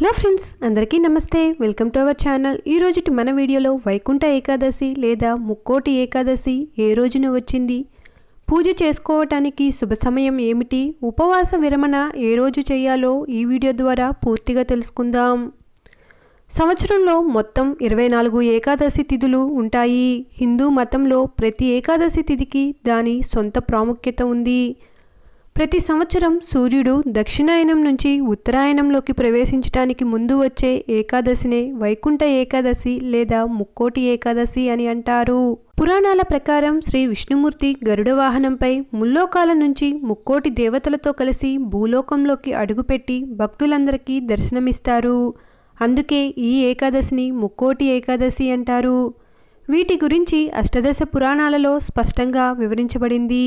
Hello friends అందరికీ నమస్తే. Welcome to our channel. ఈ మన వీడియోలో వైకుంఠ ఏకాదశి లేదా ముక్కోటి ఏకాదశి ఏ రోజున వచ్చింది? పూజ చేసుకోవటానికి శుభ సమయం ఏమిటి? ఉపవాస విరమణ ఏ రోజు చేయాలో ఈ వీడియో ద్వారా పూర్తిగా తెలుసుకుందాం. సంవత్సరంలో మొత్తం ఇరవై నాలుగు ఏకాదశి తిథులు ఉంటాయి. హిందూ మతంలో ప్రతి ఏకాదశి తిథికి దాని సొంత ప్రాముఖ్యత ఉంది. ప్రతి సంవత్సరం సూర్యుడు దక్షిణాయనం నుంచి ఉత్తరాయణంలోకి ప్రవేశించటానికి ముందు వచ్చే ఏకాదశినే వైకుంఠ ఏకాదశి లేదా ముక్కోటి ఏకాదశి అని అంటారు. పురాణాల ప్రకారం శ్రీ విష్ణుమూర్తి గరుడ వాహనంపై ముల్లోకాల నుంచి ముక్కోటి దేవతలతో కలిసి భూలోకంలోకి అడుగుపెట్టి భక్తులందరికీ దర్శనమిస్తారు. అందుకే ఈ ఏకాదశిని ముక్కోటి ఏకాదశి అంటారు. వీటి గురించి అష్టదశ పురాణాలలో స్పష్టంగా వివరించబడింది.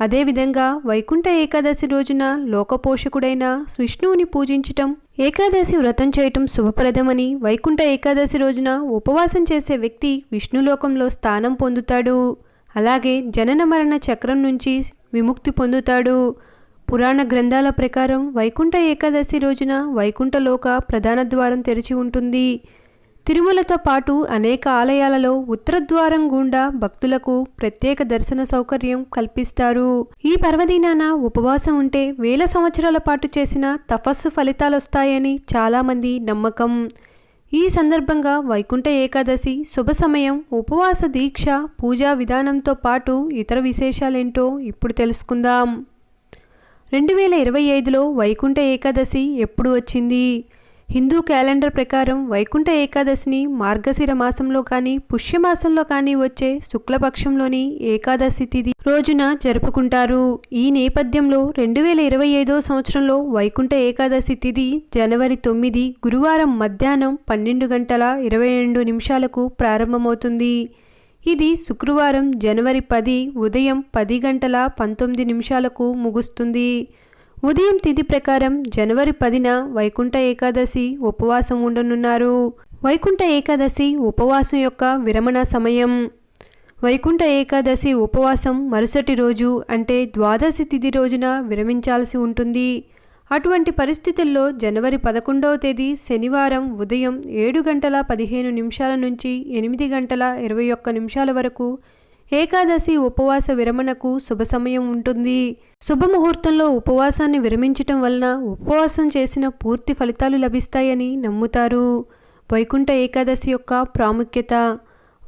అదేవిధంగా వైకుంఠ ఏకాదశి రోజున లోకపోషకుడైన విష్ణువుని పూజించటం ఏకాదశి వ్రతం చేయటం శుభప్రదమని వైకుంఠ ఏకాదశి రోజున ఉపవాసం చేసే వ్యక్తి విష్ణులోకంలో స్థానం పొందుతాడు. అలాగే జనన మరణ చక్రం నుంచి విముక్తి పొందుతాడు. పురాణ గ్రంథాల ప్రకారం వైకుంఠ ఏకాదశి రోజున వైకుంఠలోక ప్రధాన ద్వారం తెరిచి ఉంటుంది. తిరుమలతో పాటు అనేక ఆలయాలలో ఉత్తర ద్వారం గుండా భక్తులకు ప్రత్యేక దర్శన సౌకర్యం కల్పిస్తారు. ఈ పర్వదినాన ఉపవాసం ఉంటే వేల సంవత్సరాల పాటు చేసిన తపస్సు ఫలితాలొస్తాయని చాలామంది నమ్మకం. ఈ సందర్భంగా వైకుంఠ ఏకాదశి శుభ సమయం ఉపవాస దీక్ష పూజా విధానంతో పాటు ఇతర విశేషాలేంటో ఇప్పుడు తెలుసుకుందాం. రెండు వేల ఇరవై ఐదులో వైకుంఠ ఏకాదశి ఎప్పుడు వచ్చింది? హిందూ క్యాలెండర్ ప్రకారం వైకుంఠ ఏకాదశిని మార్గశిర మాసంలో కానీ పుష్యమాసంలో కానీ వచ్చే శుక్లపక్షంలోని ఏకాదశి తిథి రోజున జరుపుకుంటారు. ఈ నేపథ్యంలో రెండు వేల ఇరవై ఐదో సంవత్సరంలో వైకుంఠ ఏకాదశి తిథి జనవరి తొమ్మిది గురువారం మధ్యాహ్నం పన్నెండు గంటల ఇరవై రెండు నిమిషాలకు ప్రారంభమవుతుంది. ఇది శుక్రవారం జనవరి పది ఉదయం పది గంటల పంతొమ్మిది నిమిషాలకు ముగుస్తుంది. ఉదయం తిథి ప్రకారం జనవరి పదిన వైకుంఠ ఏకాదశి ఉపవాసం ఉండనున్నారు. వైకుంఠ ఏకాదశి ఉపవాసం యొక్క విరమణ సమయం. వైకుంఠ ఏకాదశి ఉపవాసం మరుసటి రోజు అంటే ద్వాదశి తిథి రోజున విరమించాల్సి ఉంటుంది. అటువంటి పరిస్థితుల్లో జనవరి పదకొండవ తేదీ శనివారం ఉదయం ఏడు గంటల పదిహేను నిమిషాల నుంచి ఎనిమిది గంటల ఇరవై ఒక్క నిమిషాల వరకు ఏకాదశి ఉపవాస విరమణకు శుభ సమయం ఉంటుంది. శుభముహూర్తంలో ఉపవాసాన్ని విరమించటం వలన ఉపవాసం చేసిన పూర్తి ఫలితాలు లభిస్తాయని నమ్ముతారు. వైకుంఠ ఏకాదశి యొక్క ప్రాముఖ్యత.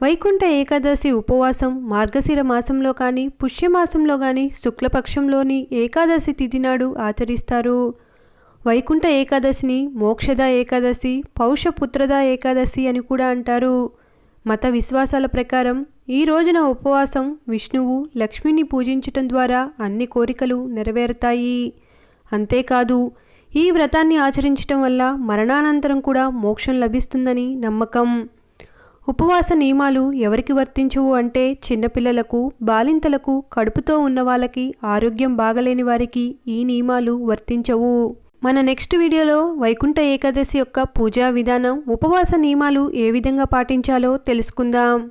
వైకుంఠ ఏకాదశి ఉపవాసం మార్గశిర మాసంలో కానీ పుష్యమాసంలో కానీ శుక్లపక్షంలోని ఏకాదశి తిథి నాడు ఆచరిస్తారు. వైకుంఠ ఏకాదశిని మోక్షద ఏకాదశి పౌషపుత్రద ఏకాదశి అని కూడా అంటారు. మత విశ్వాసాల ప్రకారం ఈ రోజున ఉపవాసం విష్ణువు లక్ష్మిని పూజించటం ద్వారా అన్ని కోరికలు నెరవేరుతాయి. అంతేకాదు ఈ వ్రతాన్ని ఆచరించటం వల్ల మరణానంతరం కూడా మోక్షం లభిస్తుందని నమ్మకం. ఉపవాస నియమాలు ఎవరికి వర్తించవు అంటే చిన్నపిల్లలకు బాలింతలకు కడుపుతో ఉన్న వాళ్ళకి ఆరోగ్యం బాగలేని వారికి ఈ నియమాలు వర్తించవు. మన నెక్స్ట్ వీడియోలో వైకుంఠ ఏకాదశి యొక్క పూజా విధానం ఉపవాస నియమాలు ఏ విధంగా పాటించాలో తెలుసుకుందాం.